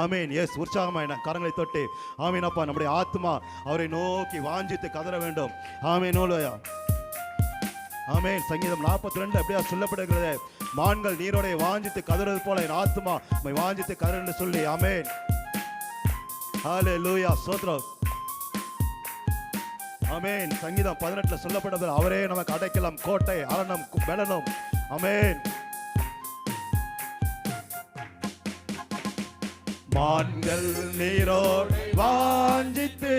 ஆமீன். எஸ் உற்சாகமாய் என்ன கரங்களை தொட்டு. ஆமீன் அப்பா நம்முடைய ஆத்மா அவரை நோக்கி வாஞ்சித்து கதற வேண்டும். ஆமீன் நூலையா ஆமேன். சங்கீதம் நாற்பத்தி ரெண்டு அப்படியா சொல்லப்படுகிறது. மான்கள் நீரோடைய வாஞ்சித்து கதறது போல என் ஆத்மா உண்மை வாஞ்சித்து கதறு என்று சொல்லி. ஆமேன். ஹாலே லூயா சோத்ரம் ஆமேன். சங்கீதம் பதினெட்டுல சொல்லப்பட்டது அவரே நமக்கு அடைக்கலாம் கோட்டை அரணம் பெலனும். அமேன் மான்கள் நீரோர் வாஞ்சித்து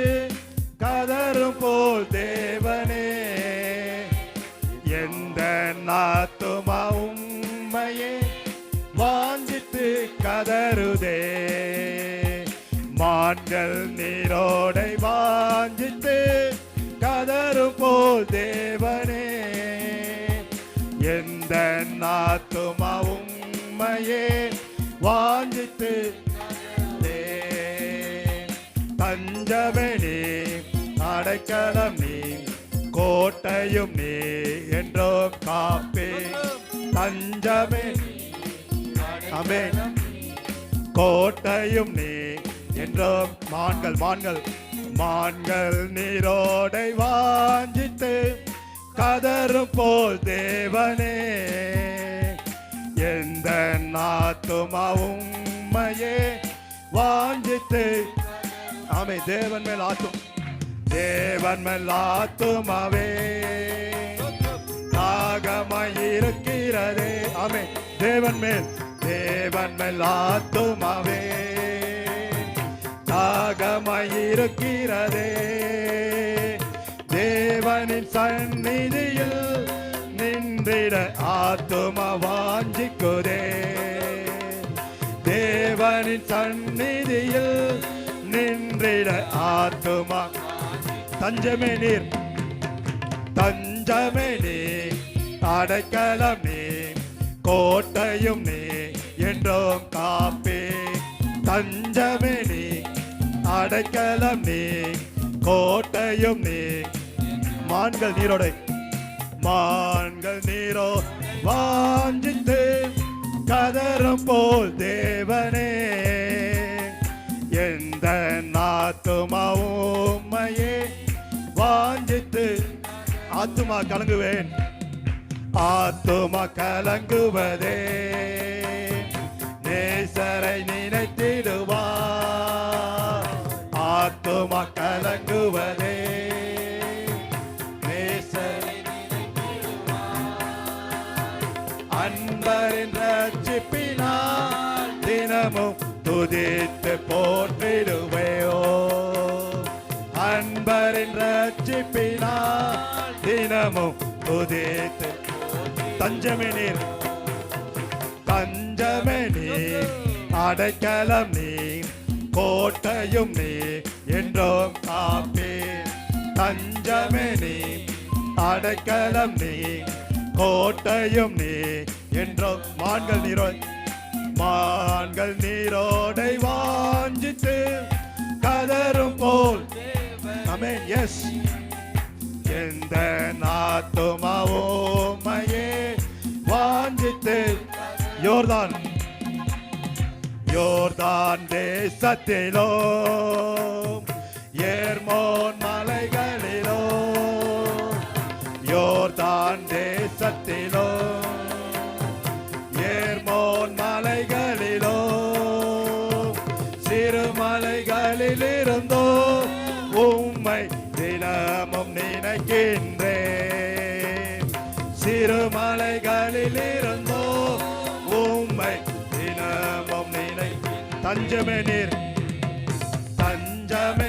கதரும் போல் தேவனே. எந்த நாத்துமா உம்மையே வாஞ்சித்து கதருதே. மான்கள் நீரோடை வாஞ்சித்து கதரும் போல் தேவனே. எந்த நாத்துமா உம்மையே வாஞ்சித்து தஞ்சமே நீ அடைக்கலம் நீ கோட்டையும் நீ என்றோ காப்பே. தஞ்சமே அமே கோட்டையும் நீ என்றோ மான்கள் மான்கள். மான்கள் நீரோடை வாஞ்சித்து கதரும் போல் தேவனே. எந்த நாத்துமாவும் உம்மையே வாஞ்சித்து ஆமே தேவன் மேல் ஆத்தும். தேவன் மேல் ஆத்துமாவே தாகமாயிருக்கிறதே. ஆமே தேவன் மேல் தேவன் மேல் ஆத்துமாவே தாகமாயிருக்கிறதே. தேவனின் சந்நிதியில் நின்றிட ஆத்தும வாஞ்சிக்குதே. தேவனின் சந்நிதியில் தன்னில ஆத்துமா. தஞ்சமே நீர். தஞ்சமே நீ அடைக்கலம். நீ கோட்டையும் நீ என்றும் காப்பே. தஞ்சமே நீ. அடைக்கலம் நீ. கோட்டையும் நீ. மான்கள் நீரோடை. மான்கள் நீரோ வாஞ்சித்து கதரும் போல் தேவனே. ஆத்துமா கலங்குவேன். ஆத்துமா கலங்குவதே. நேசரை நினைத்திடுவா. ஆத்துமா கலங்குவதே. நேசரை அன்பரின் ரட்சிப்பினால் தினமும் துதித்து போற்றிடுவேயோ. அன்பரின் ரட்சிப்பினால் தினமும் உதித்து தஞ்சமே நீர். தஞ்சமே நீர். அடைக்கலம் நீர். கோட்டையும் நீர். என்றோம் காப்பே தஞ்சமே நீர். அடைக்கலம் நீர். கோட்டையும் நீர். என்றோம் மான்கள் நீரோ மான்கள் நீரோடை வாஞ்சித்து கதரும் போல். அமேன் எஸ் நாத்துமாவோமையே வாஞ்சித்து. யோர்தான். யோர்தான் தேசத்திலோ ஏர்மோன் மலைகளிலோ. யோர்தான் தேசத்திலோ ஏர்மோன் மலைகளிலோ. சிறுமலைகளிலிருந்தோ உம்மை தினமும் நினைக்கின்ற சிறுமலைகளில் இருந்தோ உம்மை தினமும் நினைப்பின். தஞ்சமே நீர் தஞ்சமே